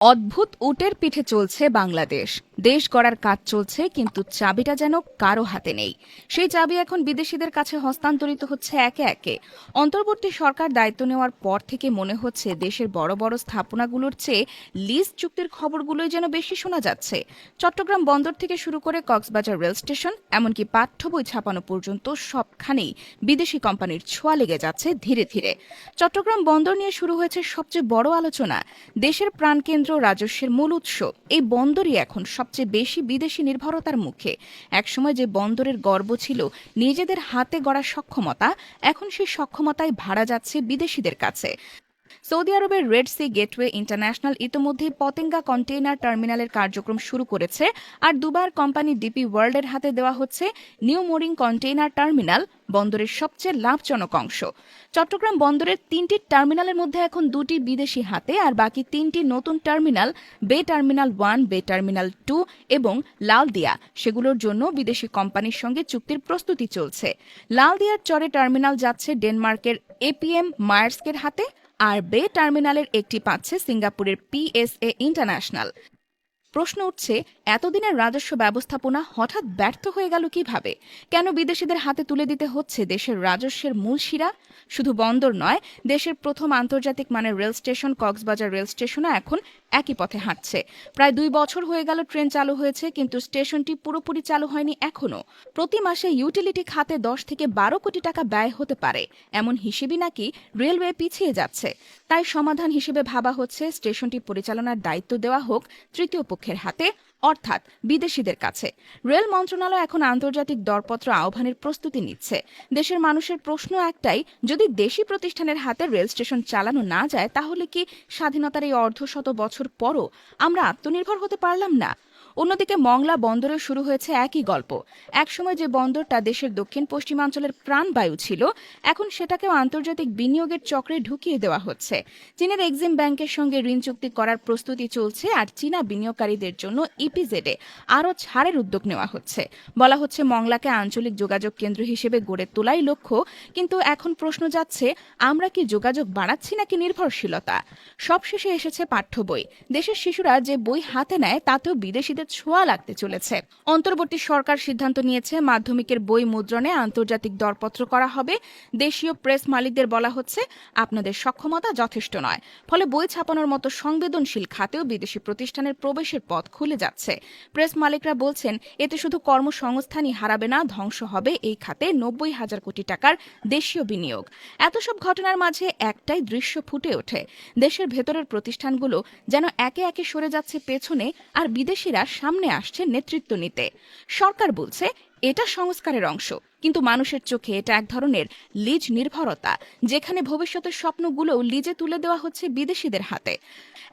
অদ্ভুত উটের পিঠে চলছে বাংলাদেশ। দেশ গড়ার কাজ চলছে, কিন্তু চাবিটা যেন কারও হাতে নেই। সেই চাবি এখন বিদেশিদের কাছে হস্তান্তরিত হচ্ছে একে একে। অন্তর্বর্তী সরকার দায়িত্ব নেওয়ার পর থেকে মনে হচ্ছে দেশের বড় বড় স্থাপনাগুলোর চেয়ে লিজ চুক্তির খবরগুলোই যেন বেশি শোনা যাচ্ছে। চট্টগ্রাম বন্দর থেকে শুরু করে কক্সবাজার রেল স্টেশন, এমনকি পাঠ্য বই ছাপানো পর্যন্ত সবখানেই বিদেশি কোম্পানির ছোঁয়া লেগে যাচ্ছে ধীরে ধীরে। চট্টগ্রাম বন্দর নিয়ে শুরু হয়েছে সবচেয়ে বড় আলোচনা। দেশের প্রাণকেন্দ্র রাজস্বের মূল উৎস। এই বন্দরই এখন সবচেয়ে বেশি বিদেশি নির্ভরতার মুখে। একসময় যে বন্দরের গর্ব ছিল নিজেদের হাতে গড়া সক্ষমতা, এখন সেই সক্ষমতায় ভাড়া যাচ্ছে বিদেশিদের কাছে। সৌদি আরবের রেড সি গেটওয়ে ইন্টারন্যাশনাল ইতোমধ্যে পতেঙ্গা কন্টেইনার টার্মিনালের কার্যক্রম শুরু করেছে আর দুবার কোম্পানি ডিপি ওয়ার্ল্ডের হাতে দেওয়া হচ্ছে নিউ মোরিং কন্টেইনার টার্মিনাল বন্দরের সবচেয়ে লাভজনক অংশ। চট্টগ্রাম বন্দরের তিনটি টার্মিনালের মধ্যে এখন দুটি বিদেশি হাতে আর বাকি তিনটি নতুন terminal bay terminal one bay terminal two এবং লালদিয়া। সেগুলোর জন্য বিদেশি কোম্পানির সঙ্গে চুক্তির প্রস্তুতি চলছে। লালদিয়ার চরে টার্মিনাল যাচ্ছে ডেনমার্কের এপিএম মায়ার্সকের হাতে আর বে টার্মিনালের একটি পাচ্ছে সিঙ্গাপুরের পিএসএ ইন্টারন্যাশনাল। প্রশ্ন উঠছে, এতদিনের রাজস্ব ব্যবস্থাপনা হঠাৎ ব্যর্থ হয়ে গেল কীভাবে? কেন বিদেশিদের হাতে তুলে দিতে হচ্ছে দেশের রাজস্বের মূল শিরা? শুধু বন্দর নয়, দেশের প্রথম আন্তর্জাতিক মানের রেল স্টেশন কক্সবাজার রেল স্টেশনও এখন একই পথে হাঁটছে। প্রায় দুই বছর হয়ে গেল ট্রেন চালু হয়েছে, কিন্তু স্টেশনটি পুরোপুরি চালু হয়নি এখনও প্রতি মাসে ইউটিলিটি খাতে দশ থেকে বারো কোটি টাকা ব্যয় হতে পারে। এমন হিসেবে নাকি রেলওয়ে পিছিয়ে যাচ্ছে। তাই সমাধান হিসেবে ভাবা হচ্ছে, স্টেশনটি পরিচালনার দায়িত্ব দেওয়া হোক তৃতীয় পক্ষের হাতে। অর্থাৎ বিদেশিদের কাছে। রেল মন্ত্রণালয় এখন আন্তর্জাতিক দরপত্র আহ্বানের প্রস্তুতি নিচ্ছে। দেশের মানুষের প্রশ্ন একটাই, যদি দেশি প্রতিষ্ঠানের হাতে রেল স্টেশন চালানো না যায়, তাহলে কি স্বাধীনতার এই অর্ধশত বছর পরও আমরা আত্মনির্ভর হতে পারলাম না? অন্যদিকে মংলা বন্দরে শুরু হয়েছে একই গল্প। একসময় যে বন্দরটা দেশের দক্ষিণ পশ্চিমাঞ্চলের প্রাণবায়ু ছিল, এখন সেটাকেও আন্তর্জাতিক বিনিয়োগের চক্রে ঢুকিয়ে দেওয়া হচ্ছে। চীনের এক্সিম ব্যাংকের সঙ্গে ঋণ চুক্তি করার প্রস্তুতি চলছে আর চীনা বিনিয়োগকারীদের জন্য ইপিজেডে আরও ছাড়ের উদ্যোগ নেওয়া হচ্ছে। বলা হচ্ছে, মংলাকে আঞ্চলিক যোগাযোগ কেন্দ্র হিসেবে গড়ে তোলাই লক্ষ্য, কিন্তু এখন প্রশ্ন যাচ্ছে, আমরা কি যোগাযোগ বাড়াচ্ছি নাকি নির্ভরশীলতা? সবশেষে এসেছে পাঠ্য বই। দেশের শিশুরা যে বই হাতে নেয়, তাতেও বিদেশিদের ছোঁয়া লাগতে চলেছে। অন্তর্বর্তী সরকার সিদ্ধান্ত নিয়েছে মাধ্যমিকের বই মুদ্রণে আন্তর্জাতিক দরপত্র করা হবে। দেশীয় প্রেস মালিকদের বলা হচ্ছে, আপনাদের সক্ষমতা যথেষ্ট নয়। ফলে বই ছাপানোর মতো সংবেদনশীল খাতেও বিদেশি প্রতিষ্ঠানের প্রবেশের পথ খুলে যাচ্ছে। প্রেস মালিকরা বলছেন, এতে শুধু কর্মসংস্থানই হারাবে না, ধ্বংস হবে এই খাতে নব্বই হাজার কোটি টাকার দেশীয় বিনিয়োগ। এত সব ঘটনার মাঝে একটাই দৃশ্য ফুটে ওঠে। দেশের ভেতরের প্রতিষ্ঠানগুলো যেন একে একে সরে যাচ্ছে পেছনে, আর বিদেশিরা সামনে আসছে নেতৃত্ব নিতে। সরকার বলছে, এটা সংস্কারের অংশ, কিন্তু মানুষের চোখে এটা এক ধরনের লিজ নির্ভরতা, যেখানে ভবিষ্যতের স্বপ্নগুলোও লিজে তুলে দেওয়া হচ্ছে বিদেশিদের হাতে।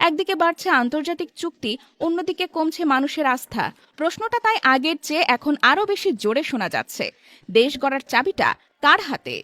একদিকে বাড়ছে আন্তর্জাতিক চুক্তি, অন্যদিকে কমছে মানুষের আস্থা। প্রশ্নটা তাই আগের চেয়ে এখন আরও বেশি জোরে শোনা যাচ্ছে। দেশ গড়ার চাবিটা কার হাতে?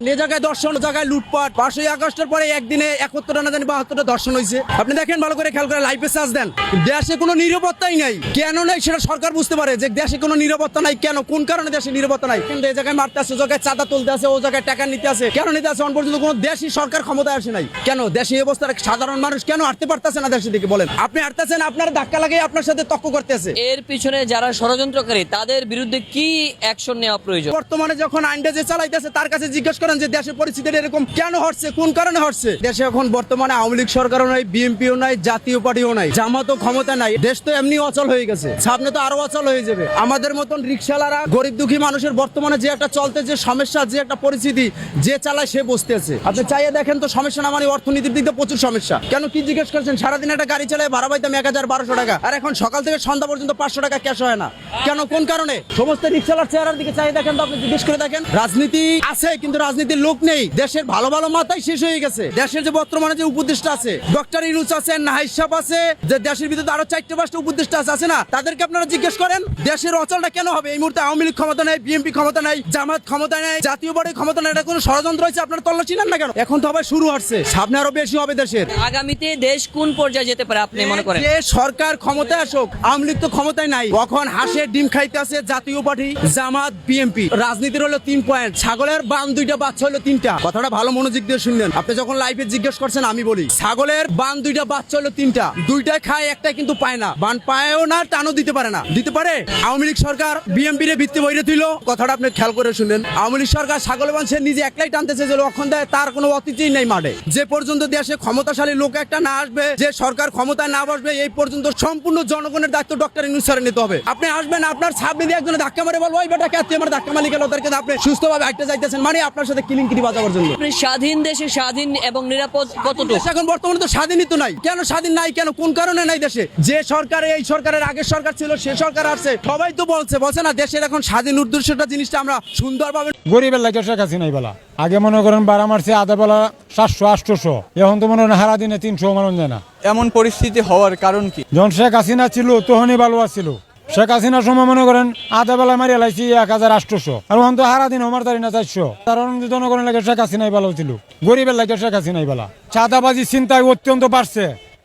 এ জায়গায় দর্শন জায়গায় লুটপাট। পাঁচশোই আগস্টের পরে একদিনে একাত্তরটা না জানি বাহাত্তরটা দর্শন হয়েছে। আপনি দেখেন ভালো করে খেয়াল করে লাইফে চার্জ দেন। দেশে কোনো নিরাপত্তাই নাই। কেন নাই সেটা সরকার বুঝতে পারে যে দেশে কোনো নিরাপত্তা নাই। কেন? কোন কারণে দেশে নিরাপত্তা নাই? কিন্তু এই জায়গায় মারতে আছে ও জায়গায় চাঁদা তুলতে আছে ও জায়গায় টাকা নিতে আছে কেন নিতে আছে অন পর্যন্ত কোনো দেশই সরকার ক্ষমতায় আসে নাই। কেন? দেশে এই অবস্থায় সাধারণ মানুষ কেন হাঁটতে পারতেছে না দেশের দিকে বলেন। আপনি হাঁটতেছেন আপনার ধাক্কা লাগে আপনার সাথে তক্ক করতেছে। এর পিছনে যারা ষড়যন্ত্রকারী তাদের বিরুদ্ধে কি অ্যাকশন নেওয়া প্রয়োজন? বর্তমানে যখন আইনটা যে চালাইতেছে তার কাছে জিজ্ঞেস করেন যে দেশের পরিস্থিতি এরকম কেন হচ্ছে? কোন কারণে হচ্ছে? দেশে এখন বর্তমানে আওয়ামী লীগ সরকারও নাই, বিএনপিও নাই, জাতীয় পার্টিও নাই। জামাতও ক্ষমতা নাই। দেশ তো এমনি অচল হয়ে গেছে। সামনে তো আরও অচল হয়ে যাবে। আমাদের মতন রিক্সালারা গরিব দুঃখী মানুষের বর্তমানে যে একটা চলতে, যে সমস্যা, যে একটা পরিস্থিতি, যে চালায় সে বসতে আছে। আপনি চাইয়ে দেখেন তো সমস্যা না মানে অর্থনীতির দিকে প্রচুর সমস্যা। কেন কি জিজ্ঞেস করছেন? সারাদিন একটা গাড়ি চালায় ভাড়া পাইতাম এক হাজার বারোশো টাকা। আর এখন সকাল থেকে সন্ধ্যা পর্যন্ত পাঁচশো টাকা ক্যাশ হয় না। কেন? কোন কারণে? সমস্ত রিক্সালার চেহারার দিকে চাই দেখেন তো আপনি জিজ্ঞেস করে দেখেন। রাজনীতি আছে, কিন্তু রাজনীতির লোক নেই দেশের ভালো ভালো মাথায় শেষ হয়ে গেছে। দেশের যে বর্তমানে যে উপদেষ্টা আছে ডক্টর ইনুস আছে নাহিদ সাহেব আছে যে দেশের ভিতরে আরও চারটে পাঁচটা উপদেষ্টা আছে আছে না? তাদেরকে আপনারা জিজ্ঞেস করেন দেশের অচলটা কেন হবে? এই মুহূর্তে আওয়ামী লীগ ক্ষমতা নেই বিএনপি ক্ষমতা নেই জামাত ক্ষমতা নেই জাতীয় পার্টি ক্ষমতা নেই এটা কোনো ষড়যন্ত্র হয়েছে? আপনারা তল্লাশি নেন না কেন? এখন তো আবার শুরু হচ্ছে সামনে আরও বেশি হবে দেশের। আগামীতে দেশ কোন পর্যায়ে যেতে পারে আপনি মনে করেন? যে সরকার ক্ষমতায় আসুক আওয়ামী লীগ তো ক্ষমতায় নাই। কখন হাঁসের ডিম খাইতে আছে জাতীয় পার্টি জামাত বিএনপি রাজনীতির হলো তিন পয়েন্ট ছাগলের বান দুইটা বাচ্চা হলো তিনটা। কথাটা ভালো মনোযোগ দিয়ে শুনলেন। আপনি যখন লাইফে জিজ্ঞেস করছেন, আমি বলি, ছাগলের বান দুইটা, বাচ্চা হলো তিনটা। দুইটাই খায় একটা কিন্তু পায় না। বান পায়ও না, টানও দিতে পারে না। দিতে পারে? আওয়ামী লীগ সরকার বিএমপি রে ভিত্তি বইরে তুইল কথাটা আপনি খেয়াল করে শুনলেন। আওয়ামী লীগ সরকার ছাগল বান সে নিজে একলাই টানতেছে যে লক্ষণ দেয় তার কোনো অতিথি নেই মাঠে। যে পর্যন্ত দেশে ক্ষমতাশালী লোক একটা না আসবে, যে সরকার ক্ষমতায় না বসবে, এই পর্যন্ত সম্পূর্ণ জনগণের দায়িত্ব ডক্টর ইনুস স্যারের নিতে হবে। আপনি আসবেন, আপনার সামনে দিয়ে একজনে ধাক্কা মারে বলব, ওই বেটা কে আমার ধাক্কা মারি গেল তার কিন্তু আপনি সুস্থভাবে হাঁটতে যাইতেছেন। মানে আপনার সাথে কিলিংকিরি বাজাবার জন্য। আপনি স্বাধীন দেশে স্বাধীন এবং নিরাপদ কতটুকু? দেশ এখন বর্তমানে তো স্বাধীনই তো নাই। কেন স্বাধীন নাই? কেন? কোন কারণে নাই দেশে? যে সরকার এই সরকারের আগের সরকার ছিল সে সরকার আসছে। সবাই তো বলছে বলছে না দেশের এখন স্বাধীন উদ্দেশ্যটা জিনিসটা আমরা সুন্দরভাবে গরিবের লাগে শেখ বেলা। আগে মনে করেন বারা মারছে আধা বেলা সাতশো আটশোশো। এখন তো মনে করেন হারা দিনে তিনশো মানুষ যায় না। এমন পরিস্থিতি হওয়ার কারণ কি? যখন শেখ হাসিনা ছিল তখনই ভালো ছিল। শেখ হাসিনার সময় মনে করেন, আধা বেলা মারিয়া লাইছি, এক হাজার আটশোশো। আর ওখান তো হারা দিন আমার তারি না চারশো কারণ জনগণের লাগে শেখ হাসিনাই ভালো ছিল, গরিবের লাগে শেখ হাসিনাই বেলা চাঁদাবাজি চিন্তায় অত্যন্ত বাড়ছে।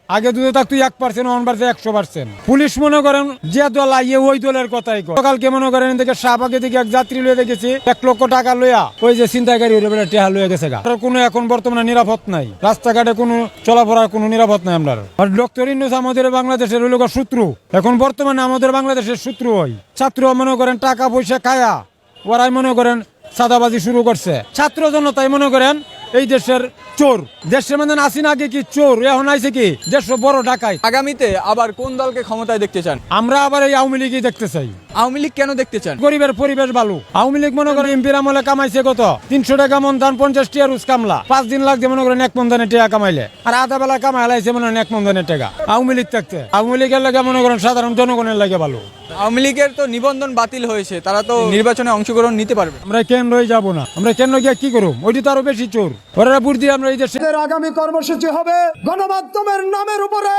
আগে দুধে থাকতো এক পার্সেন্ট অন বাড়ছে একশো পার্সেন্ট পুলিশ মনে করেন, যে দল আইয়ে ওই দলের কথাই সকালকে মনে করেন দেখে শাহবাগে থেকে এক যাত্রী লয়ে দেখেছি, এক লক্ষ টাকা লইয়া ওই যে চিন্তাকারী ওর টেহা লয়ে গেছে গা। কোনো এখন বর্তমানে নিরাপদ নাই। রাস্তাঘাটে কোনো চলাফেরার কোনো নিরাপদ নাই আমরা আর ডক্টর ইন্নুস আমাদের বাংলাদেশের লোক শত্রু। এখন বর্তমানে আমাদের বাংলাদেশের শত্রু হয় ছাত্র মনে করেন, টাকা পয়সা খায়া ওরাই মনে করেন সাদাবাজি শুরু করছে। ছাত্র জনতাই মনে করেন, এই দেশের চোর। দেশের মধ্যে আসিন আগে কি চোর? এখন আইছে কি? দেশ বড় ডাকাই। আগামীতে আবার কোন দলকে ক্ষমতায় দেখতে চান? আমরা আবার এই আওয়ামী লীগই দেখতে চাই। আওয়ামী লীগ কেন দেখতে চান? গরিবের পরিবেশ ভালো। আওয়ামী লীগ মনে করেন এমপির আমলে কামাইছে কত? তিনশো টাকা মন ধান পঞ্চাশ টিয়ার উস কামলা। পাঁচ দিন লাগছে মনে করেন এক মন ধানের টাকা কামাইলে। আর আধা বেলা কামাই লাইছে মনে করেন এক মন ধানের টাকা। আওয়ামী লীগ থাকতে। আওয়ামী লীগের লাগে মনে করেন সাধারণ জনগণের লাগে ভালো। আওয়ামী লীগের তো নিবন্ধন বাতিল হয়েছে। তারা তো নির্বাচনে অংশগ্রহণ নিতে পারবে আমরা কেন রয়ে যাব না? আমরা কেন গিয়ে কি করব ওইটি তো আরও বেশি চোর। ওরা বুদ্ধি আমরা এই দেশে আগামী কর্মসূচি হবে গণমাধ্যমের নামের উপরে।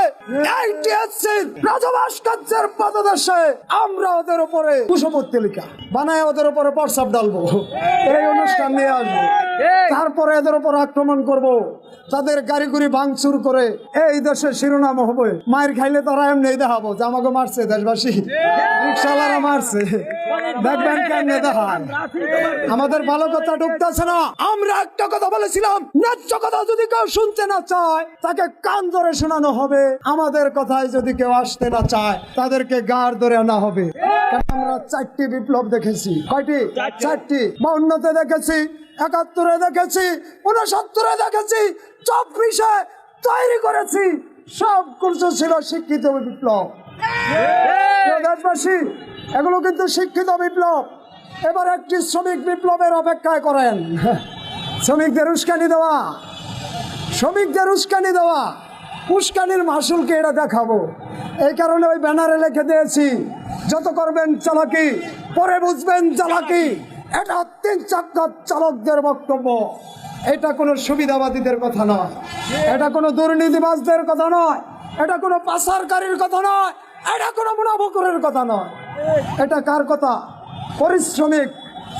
আমরা ওদের উপরে বানায় ওদের উপরে ডালবো এই অনুষ্ঠান নিয়ে আসব। তারপরে এদের উপর আক্রমণ করব। তাদের গাড়ি গুড়ি ভাঙচুর করে এই দেশের শিরোনাম হবে। মায়ের খাইলে তারা এমনি দেখাবো যে আমাকে মারছে দেশবাসী। রিক্সাওয়ালারা মারছে। দেখায়। আমাদের ভালো কথা ঢুকতেছে না। আমরা একটা কথা বলেছিলাম, ন্যায্য কথা যদি কেউ শুনতে না চায় তাকে কান ধরে শোনানো হবে। আমাদের কথায় যদি কেউ আসতে না চায় তাদেরকে গাড় ধরে আনা হবে। আমরা চারটি বিপ্লব দেখেছি। কয়টি? চারটি। বাউন্নতে দেখেছি একাত্তরে দেখেছি উনসত্তরে দেখেছি চব্বিশে তৈরি করেছি। সব কিছু ছিল শিক্ষিত বিপ্লব। দেশবাসী এগুলো কিন্তু শিক্ষিত বিপ্লব। এবার একটি শ্রমিক বিপ্লবের অপেক্ষায় করেন। শ্রমিকদের উস্কানি দেওয়া, শ্রমিকদের উস্কানি দেওয়া, উস্কানির মাসুলকে এটা দেখাবো। এই কারণে ওই ব্যানারে লিখে দিয়েছি, যত করবেন চালাকি, পরে বুঝবেন চালাকি। এটা তিন চাক্কার চালকদের বক্তব্য। এটা কোনো সুবিধাবাদীদের কথা নয়। এটা কোনো দুর্নীতিবাজদের কথা নয়। এটা কোনো পাচারকারীর কথা নয়। এটা কোনো মুনাফকরের কথা নয়। এটা কার কথা? পরিশ্রমিক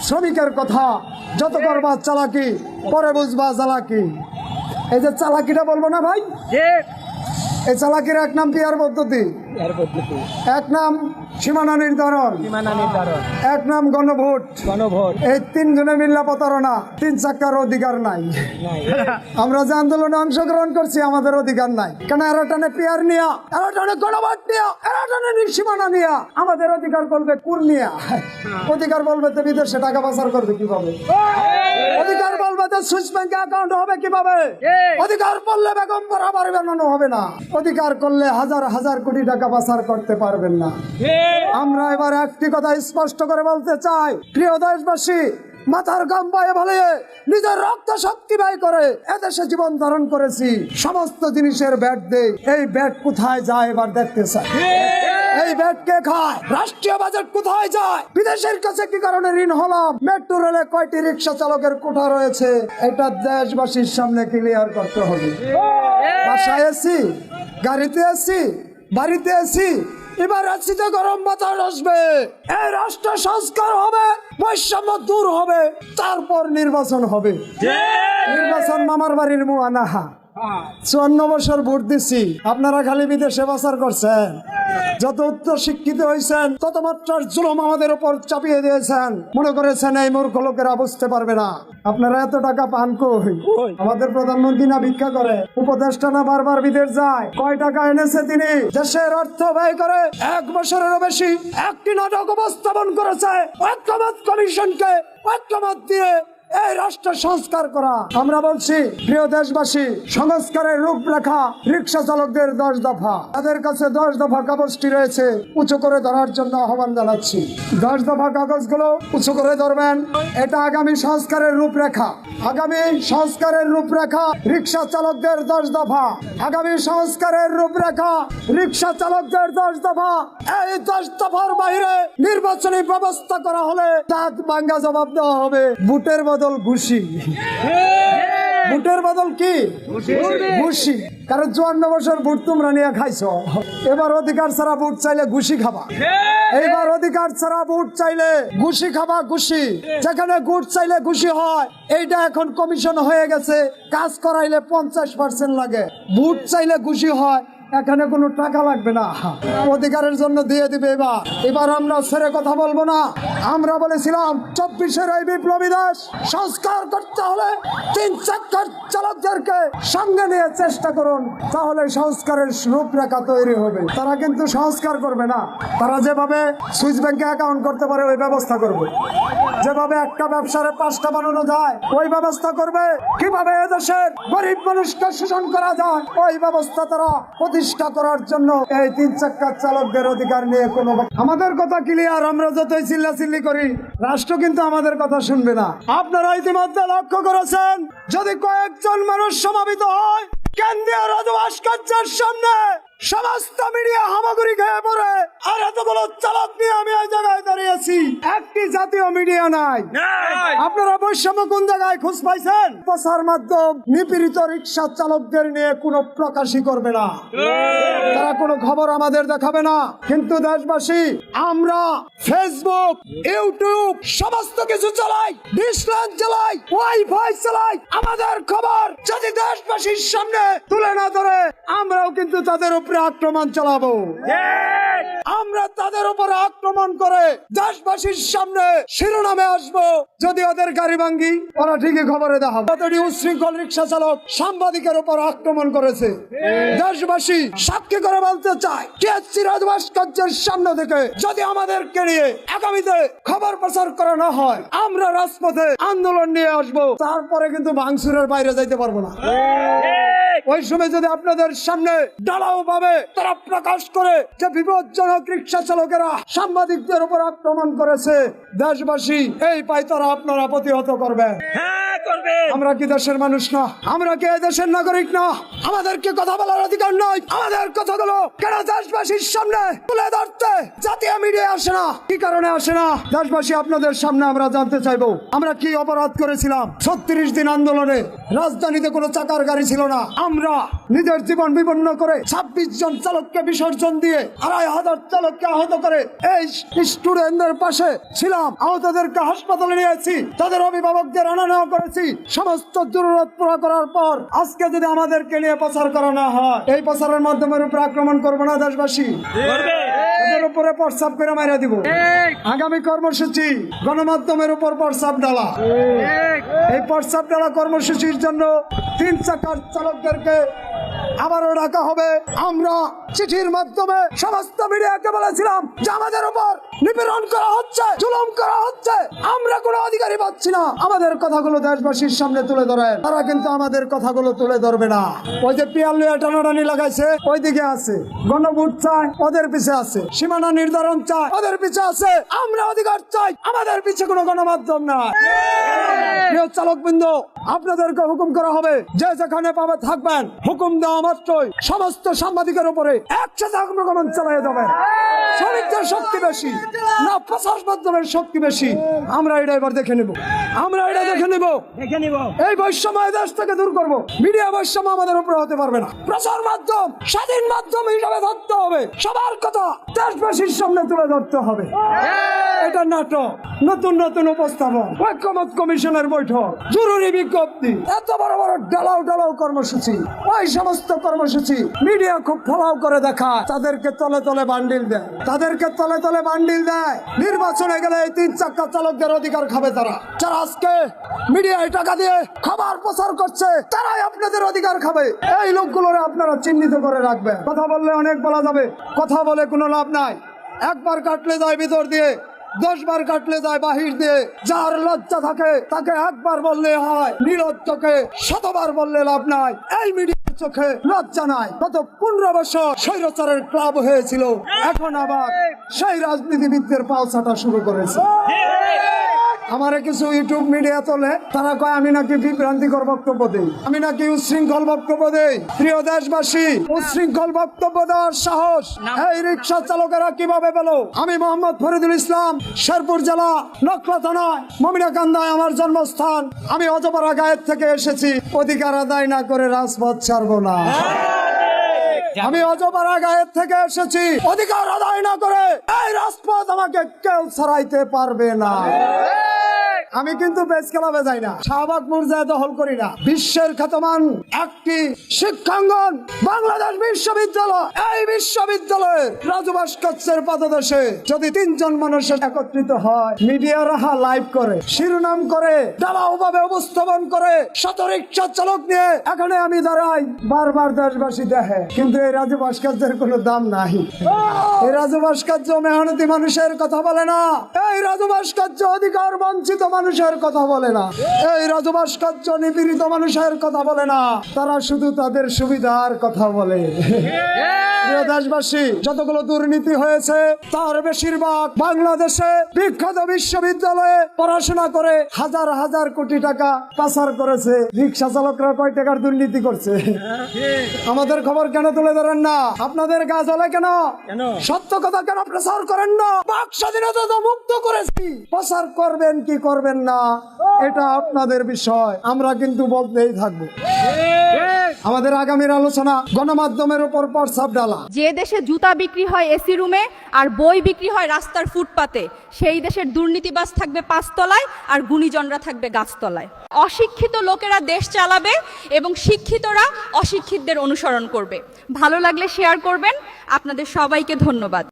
শ্রমিকের কথা যত করবা চালাকি পরে বুঝবা চালাকি। এই যে চালাকিটা বলব না ভাই? এই চালাকির এক নাম পিয়ার পদ্ধতি। এক নাম সীমানা নির্ধারণ। এক নাম গণভোট। গণভোট। এই তিনজনে মিল্লা প্রতারণা তিন চাক্কার অধিকার নাই। আমরা যে আন্দোলনে অংশগ্রহণ করছি আমাদের অধিকার নাই। কেন এরা টানে পেয়ার নিয়া? এরা টানে গণভোট নিয়া। এরা টানে সীমানা নিয়া। আমাদের অধিকার বলবে কুর নিয়া। অধিকার বলবে তো বিদেশে টাকা পাচার করবে কীভাবে? অধিকার বলবে তো সুইস ব্যাংকে অ্যাকাউন্ট হবে কীভাবে? অধিকার বললে বেগম বরাবর বানানো হবে না। অধিকার করলে হাজার হাজার কোটি টাকা পাচার করতে পারবেন না। আমরা এবার একটি কথা স্পষ্ট করে বলতে চাই। প্রিয় দেশবাসী, মাথার গাম বয়ে বলে নিজের রক্ত শক্তি ব্যয় করে এদেশে জীবন ধারণ করেছি। সমস্ত জিনিসের ব্যাট দেই। এই ব্যাট কোথায় যায় এবার দেখতে চাই। এই ব্যাট কে খায়? রাষ্ট্রীয় বাজেট কোথায় যায়? বিদেশের কাছে কি কারণে ঋণ হলাম? মেট্রো রেলে কয়টি রিক্সা চালকের কোঠা রয়েছে? এটা দেশবাসীর সামনে ক্লিয়ার করতে হবে। বাসায় এসি? গাড়িতে এসি? বাড়িতে আছি। এবার আছি তো গরম বাতাস আসবে। এই রাষ্ট্র সংস্কার হবে বৈষম্য দূর হবে তারপর নির্বাচন হবে। নির্বাচন মামার বাড়ির মুয়ানাহা চুয়ান্ন বছর ভোট দিছি। আপনারা খালি বিদেশে বাসার করছেন। যত উচ্চ শিক্ষিত হয়েছেন তত মাত্রার জুলুম আমাদের উপর চাপিয়ে দিয়েছেন। মনে করেছেন এই মূর্খ লোকেরা বুঝতে পারবে না। আপনারা এত টাকা পান কই? আমাদের প্রধানমন্ত্রী না ভিক্ষা করে? উপদেষ্টা না বারবার বিদেশ যায়? কয় টাকা এনেছে তিনি? দেশের অর্থ ব্যয় করে এক বছরেরও বেশি একটি নাটক উপস্থাপন করেছে ঐক্যমত কমিশনকে। ঐক্যমত দিয়ে এই রাষ্ট্র সংস্কার করা। আমরা বলছি, প্রিয় দেশবাসী, সংস্কারের রূপরেখা রিক্সা চালকদের দশ দফা। তাদের কাছে দশ দফা কাগজটি রয়েছে, উঁচু করে ধরার জন্য আহ্বান জানাচ্ছি। দশ দফা কাগজগুলো উঁচু করে ধরবেন। এটা আগামী সংস্কারের রূপরেখা। আগামী সংস্কারের রূপরেখা রিক্সা চালকদের দশ দফা। আগামী সংস্কারের রূপরেখা রিক্সা চালকদের দশ দফা। এই দশ দফার বাইরে নির্বাচনী ব্যবস্থা করা হলে দাঁত ভাঙ্গা জবাব দেওয়া হবে। বুটের বদল ঘুষি। বদল কি? ঘুষি। কারণ চুয়ান্ন বছর বুট তোমরা নিয়ে খাইছো। এবার অধিকার ছাড়া বুট চাইলে ঘুষি খাবা। এইবার অধিকার ছাড়া বুট চাইলে ঘুষি খাবা ঘুষি। যেখানে গুট চাইলে ঘুষি হয় এইটা এখন কমিশন হয়ে গেছে। কাজ করাইলে পঞ্চাশ পার্সেন্ট লাগে। বুট চাইলে ঘুষি হয় এখানে কোনো টাকা লাগবে না। অধিকারের জন্য দিয়ে দিবে এবার। এবার আমরা ছেড়ে কথা বলব না। আমরা বলেছিলাম, চব্বিশের এই বিপ্লবী দেশ সংস্কার করতে হলে তিন চাক্কার চালকদেরকে সঙ্গে নিয়ে চেষ্টা করুন, তাহলে সংস্কারের রূপরেখা তৈরি হবে। তারা কিন্তু সংস্কার করবে না। তারা যেভাবে সুইস ব্যাংকে অ্যাকাউন্ট করতে পারে, ওই ব্যবস্থা করবে। যেভাবে একটা ব্যবসারে পাঁচটা বানানো যায়, ওই ব্যবস্থা করবে। কীভাবে এদেশের গরিব মানুষকে শোষণ করা যায়, ওই ব্যবস্থা তারা প্রতিষ্ঠা করার জন্য এই তিন চাকার চালকদের অধিকার নিয়ে কোনো আমাদের কথা ক্লিয়ার আমরা যতই চিল্লা চিল্লি করি, রাষ্ট্র কিন্তু আমাদের কথা শুনবে না। আপনারা ইতিমধ্যে লক্ষ্য করেছেন, যদি কয়েকজন মানুষ সমাবেত হয়, কেন্দ্রীয় রাজভাস্কর্যের সামনে সমস্ত মিডিয়া হামাগুড়ি খেয়ে পড়ে। আর এতগুলো চালক নিয়ে আমি এই জায়গায় দাঁড়িয়েছি। একটি জাতীয় মিডিয়া নাই। আপনারা বৈষম্য কোন জায়গায় খোঁজ পাইছেন? প্রচার মাধ্যম নিপীড়িত রিক্সা চালকদের নিয়ে কোনো প্রকাশই করবে না। তারা কোনো খবর আমাদের দেখাবে না। কিন্তু দেশবাসী আমরা ফেসবুক ইউটিউব সমস্ত কিছু চালাই ডিসলাইন চালাই ওয়াইফাই চালাই। আমাদের খবর যদি দেশবাসীর সামনে তুলে না ধরে আমরাও কিন্তু তাদের উপরে আক্রমণ চালাবো। আমরা তাদের উপর আক্রমণ করে দেশবাসীর সামনে শিরোনামে আসব। যদি ওদের গাড়ি ভাঙ্গি ওরা ঠিকই খবরে দেখাবো। কতটি উশৃঙ্খল রিক্সা চালক সাংবাদিকের উপর আক্রমণ করেছে। দেশবাসী সাক্ষী করে বলতে চায় টিএসসি রাজভাস্কর্যের সামনে থেকে যদি আমাদেরকে নিয়ে আগামীতে খবর প্রচার করা না হয় আমরা রাজপথে আন্দোলন নিয়ে আসব। তারপরে কিন্তু ভাঙসুরের বাইরে যাইতে পারব না। ওই সময় যদি আপনাদের সামনে ডালাও পাবে তারা প্রকাশ করে যে বিপজ্জনক রিক্সা চালকেরা সাংবাদিকদের উপর আক্রমণ করেছে। দেশবাসী এই পাই তারা আপনারা প্রতিহত করবে। আমরা কি দেশের মানুষ না? আমরা কি দেশের নাগরিক না? আমাদেরকে কথা বলার অধিকার নয় আমাদের কথাগুলো কেন দেশবাসীর সামনে তুলে ধরতে? জাতীয় মিডিয়া আসে না। কি কারণে আসে না? দেশবাসী আপনাদের সামনে আমরা জানতে চাইব। আমরা কি অপরাধ করেছিলাম? ছত্রিশ দিন আন্দোলনে রাজধানীতে কোনো চাকার গাড়ি ছিল না। আমরা নিজের জীবন বিপন্ন করে ছাব্বিশ জন চালককে বিসর্জন দিয়ে আড়াই হাজার চালককে আহত করে। এই স্টুডেন্টদের পাশে ছিলাম। আহতদেরকে হাসপাতালে নিয়েছি তাদের অভিভাবকদের আনা নেওয়া করেছি। সমস্ত জরুরত পুরা করার পর আজকে যদি আমাদেরকে নিয়ে প্রচার করা না হয়, এই প্রচারের মাধ্যমের উপর আক্রমণ করব না দেশবাসী। গণমাধ্যমের উপর চালকদেরকে আবারও ডাকা হবে। আমরা চিঠির মাধ্যমে সমস্ত মিডিয়াকে বলেছিলাম যে আমাদের উপর নিপীড়ন করা হচ্ছে জুলুম করা হচ্ছে। আমরা কোনো অধিকারী পাচ্ছি না। আমাদের কথাগুলো দেশবাসীর সামনে তুলে ধরেন। তারা কিন্তু আমাদের কথাগুলো তুলে ধরবে না। ওই যে পিয়াল টানাটানি লাগাইছে ওই দিকে আছে। গণভোট চায় ওদের পিছে আছে। সীমানা নির্ধারণ চায় ওদের পিছে আছে। আমরা অধিকার চাই আমাদের পিছে কোনো গণমাধ্যম না প্রিয় চালক বৃন্দ আপনাদেরকে হুকুম করা হবে যে যেখানে পাবে থাকবেন হুকুম দেওয়া মাত্রই সমস্ত সাংবাদিকের উপরে একসাথে আক্রমণ চালিয়ে যাবেন। শ্রমিকদের শক্তি বেশি না প্রচার মাধ্যমের শক্তি বেশি। আমরা এটা এবার দেখে নেব। আমরা এটা দেখে নেব। এই বৈষম্য এই দেশ থেকে দূর করব। মিডিয়া বৈষম্য আমাদের উপরে হতে পারবে না। প্রচার মাধ্যম স্বাধীন মাধ্যম হিসাবে ধরতে হবে। সবার কথা দেশবাসীর সামনে তুলে ধরতে হবে। এটা নাটক। নতুন নতুন উপস্থাপন ঐক্যমত কমিশনের বৈঠক, জরুরি বিজ্ঞপ্তি, এত বড় বড় ডালাও ডালাও কর্মসূচি, ওই সমস্ত কর্মসূচি মিডিয়া খুব ফলাও করে দেখা তাদেরকে তলে তলে বান্ডিল দেয়। তাদেরকে তলে তলে বান্ডিল দেয়। নির্বাচনে গেলে এই তিন চাক্কা চালকদের অধিকার খাবে তারা। যারা আজকে মিডিয়ায় টাকা দিয়ে খাবার প্রচার করছে, তারাই আপনাদের অধিকার খাবে। এই লোকগুলোরে আপনারা চিহ্নিত করে রাখবেন। কথা বললে অনেক বলা যাবে, কথা বলে কোনো লাভ নাই। একবার কাটলে যায় ভিতর দিয়ে। দশ বার কাটলে যায় বাহির দিয়ে। যার লজ্জা থাকে, তাকে একবার বললে হয়। নিরজ্জকে শতবার বললে লাভ নাই। এই মিডিয়া চোখে লজ্জা নাই। গত পনেরো বছর স্বৈরাচারের ক্লাব হয়েছিল। এখন আবার সেই রাজনীতিবিদদের পালসাটা শুরু করেছে। আমারে কিছু ইউটিউব মিডিয়া তোলে তারা কয় আমি নাকি বিভ্রান্তিকর বক্তব্য দেই। আমি নাকি উচ্ছৃঙ্খল বক্তব্য দেই। প্রিয় দেশবাসী উচ্ছৃঙ্খল বক্তব্য দেওয়ার সাহস এই রিক্সা চালকেরা কীভাবে পেল? আমি মোহাম্মদ ফরিদুল ইসলাম শেরপুর জেলা নকলা থানায় মমিনাকান্দায় আমার জন্মস্থান। আমি অজপাড়া গায়ের থেকে এসেছি অধিকার আদায় না করে রাজপথ ছাড়বো না। আমি অজপাড়া গায়ের থেকে এসেছি অধিকার আদায় না করে এই রাজপথ আমাকে কেউ ছাড়াইতে পারবে না। আমি কিন্তু বেশ ক্লাবে যাই না। শাহবাগ মুরজায় দখল করি না। বিশ্বের খ্যাতমান একটি শিক্ষাঙ্গন বাংলাদেশ বিশ্ববিদ্যালয়। এই বিশ্ববিদ্যালয়ের রাজু ভাস্কর্যের পাদদেশে যদি তিনজন মানুষ একত্রিত হয়, মিডিয়া রাহা লাইভ করে, শিরোনাম করে ডালাও ভাবে উপস্থাপন করে শত রিক্সা চালক নিয়ে এখানে আমি দাঁড়াই, বারবার দেশবাসী দেখে। কিন্তু এই রাজু ভাস্কর্যের কোনো দাম নাই এই রাজু ভাস্কর্য মেহনতি মানুষের কথা বলে না। এই রাজু ভাস্কর্য অধিকার বঞ্চিত মানুষের কথা বলে না। এই রাজু ভাস্কর্য নিপীড়িত মানুষের কথা বলে না। তারা শুধু তাদের সুবিধার কথা বলে। দেশবাসী যতগুলো দুর্নীতি হয়েছে তার বেশিরভাগ বাংলাদেশে বিখ্যাত বিশ্ববিদ্যালয়ে পড়াশোনা করে হাজার হাজার কোটি টাকা পাচার করেছে। রিক্সা চালকরা কয় টাকার দুর্নীতি করছে? আমাদের খবর কেন তুলে ধরেন না? আপনাদের গা জ্বলে কেন? সত্য কথা কেন প্রচার করেন না? বাক স্বাধীনতা মুক্ত করেছি। প্রচার করবেন কি করবেন না, এটা আপনাদের বিষয়। আমরা কিন্তু বলতেই থাকব। আমাদের আগামীর আলোচনা গণমাধ্যমের উপর প্রস্তাব ডালা। যে দেশে জুতা বিক্রি হয় এসি রুমে আর বই বিক্রি হয় রাস্তার ফুটপাতে, সেই দেশের দুর্নীতিবাজ থাকবে পাঁচতলায় আর গুণীজনরা থাকবে গাছতলায়। অশিক্ষিত লোকেরা দেশ চালাবে এবং শিক্ষিতরা অশিক্ষিতদের অনুসরণ করবে। ভালো লাগলে শেয়ার করবেন। আপনাদের সবাইকে ধন্যবাদ।